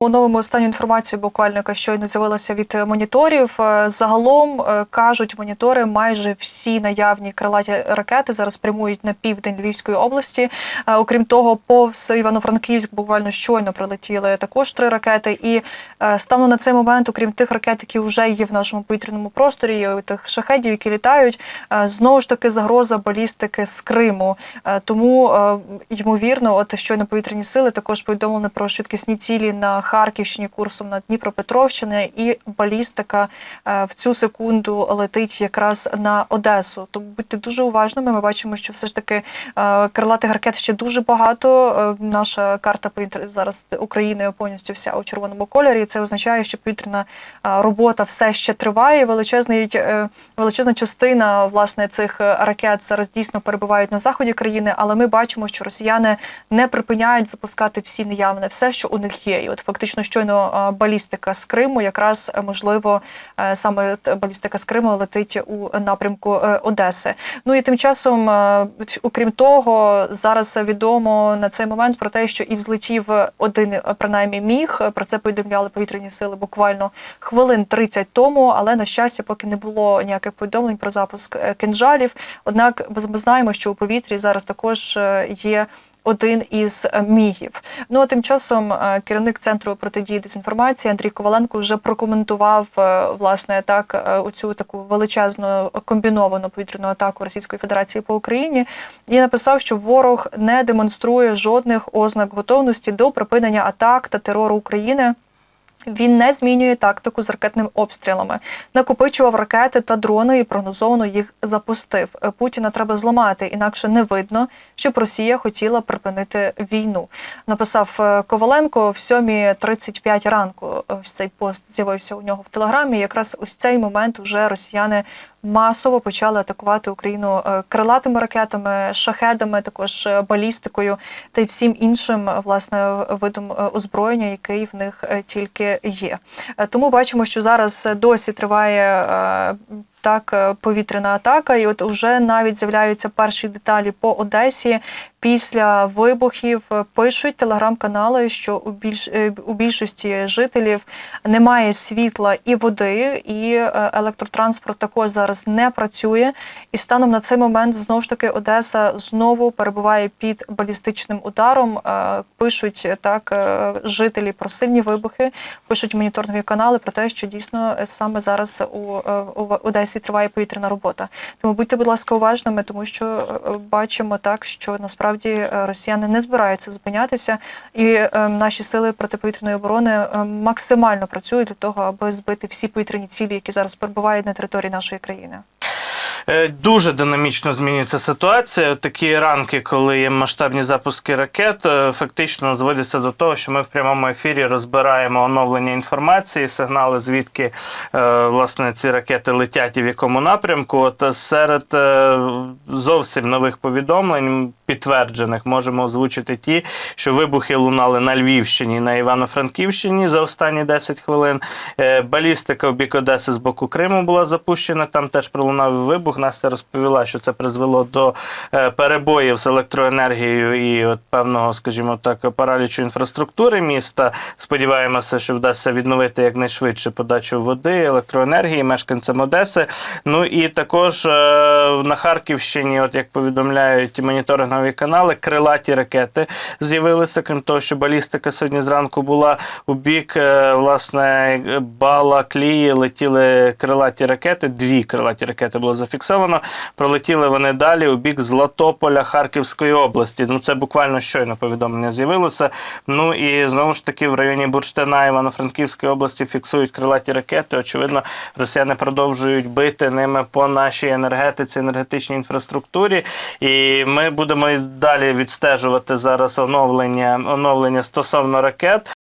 Оновимо останню інформацію, буквально яка щойно з'явилася від е, моніторів. Е, Загалом е, кажуть монітори, майже всі наявні крилаті ракети зараз прямують на південь Львівської області. Окрім того, повз Івано-Франківськ буквально щойно прилетіли також три ракети. І станом на цей момент, окрім тих ракет, які вже є в нашому повітряному просторі, і тих шахедів, які літають, знову ж таки загроза балістики з Криму. Тому ймовірно, от щойно повітряні сили також повідомлені про швидкісні цілі на Харківщині курсом на Дніпропетровщини, і балістика е, в цю секунду летить якраз на Одесу. Тому будьте дуже уважними. Ми бачимо, що все ж таки е, крилатих ракет ще дуже багато. Е, Наша карта повітря зараз України повністю вся у червоному кольорі. Це означає, що повітряна робота все ще триває. Величезний величезна частина власне цих ракет зараз дійсно перебувають на заході країни, але ми бачимо, що росіяни не припиняють запускати всі наявне, все, що у них є. І от фактично щойно е, балістика з Криму, якраз е, можливо е, саме балістика з Криму летить у напрямку Одеси. Ну і тим часом, окрім того, зараз відомо на цей момент про те, що і взлетів один принаймні міг. Про це повідомляли повітряні сили буквально хвилин 30 тому. Але на щастя, поки не було ніяких повідомлень про запуск кинжалів. Однак ми знаємо, що у повітрі зараз також є. Один із е, мігів. Ну а тим часом е, керівник центру протидії дезінформації Андрій Коваленко вже прокоментував е, власне так оцю таку величезну комбіновану повітряну атаку Російської Федерації по Україні і написав, що ворог не демонструє жодних ознак готовності до припинення атак та терору України. Він не змінює тактику з ракетними обстрілами, накопичував ракети та дрони і прогнозовано їх запустив. Путіна треба зламати, інакше не видно, щоб Росія хотіла припинити війну. Написав е, Коваленко в 7.35 ранку. Ось цей пост з'явився у нього в телеграмі. Якраз ось цей момент уже росіяни масово почали атакувати Україну е, крилатими ракетами, шахедами, також е, балістикою та й всім іншим е, власне видом озброєння, який в них тільки є. Тому бачимо, що зараз досі триває. Так, е, повітряна атака, і от уже навіть з'являються перші деталі по Одесі. Після вибухів е, пишуть телеграм-канали, що у більш е, у більшості жителів немає світла і води, і електротранспорт також зараз не працює. І станом на цей момент знову ж таки Одеса знову перебуває під балістичним ударом. Пишуть так жителі про сильні вибухи, пишуть моніторингові канали про те, що дійсно саме зараз у, е, у триває повітряна робота. Тому будьте, будь ласка, уважними, тому що е, бачимо так, що насправді е, росіяни не збираються зупинятися, і е, наші сили протиповітряної оборони е, максимально працюють для того, аби збити всі повітряні цілі, які зараз перебувають на території нашої країни. Е, Дуже динамічно змінюється ситуація. Такі ранки, коли є масштабні запуски ракет, е, фактично зводяться до того, що ми в прямому ефірі розбираємо оновлення інформації, сигнали, звідки е, власне ці ракети летять і в якому напрямку. От серед зовсім нових повідомлень підтверджених можемо озвучити ті, що вибухи лунали на Львівщині, на Івано-Франківщині за останні 10 хвилин. Е, Балістика в бік Одеси з боку Криму була запущена. Там теж пролунав вибух. Настя розповіла, що це призвело до е, перебоїв з електроенергією і от певного, скажімо так, паралічу інфраструктури міста. Сподіваємося, що вдасться відновити якнайшвидше подачу води, електроенергії мешканцям Одеси. Ну і також е, на Харківщині, от як повідомляють моніторингові канали, крилаті ракети з'явилися. Крім того, що балістика сьогодні зранку була у бік е, власне Балаклії, летіли крилаті ракети. Дві крилаті ракети було зафіксовано. Пролетіли вони далі у бік Златополя Харківської області. Ну це буквально щойно повідомлення з'явилося. Ну і знову ж таки в районі Бурштина Івано-Франківської області фіксують крилаті ракети. Очевидно, росіяни продовжують бити ними по нашій енергетиці, енергетичній інфраструктурі. І ми будемо і далі відстежувати зараз оновлення, оновлення стосовно ракет.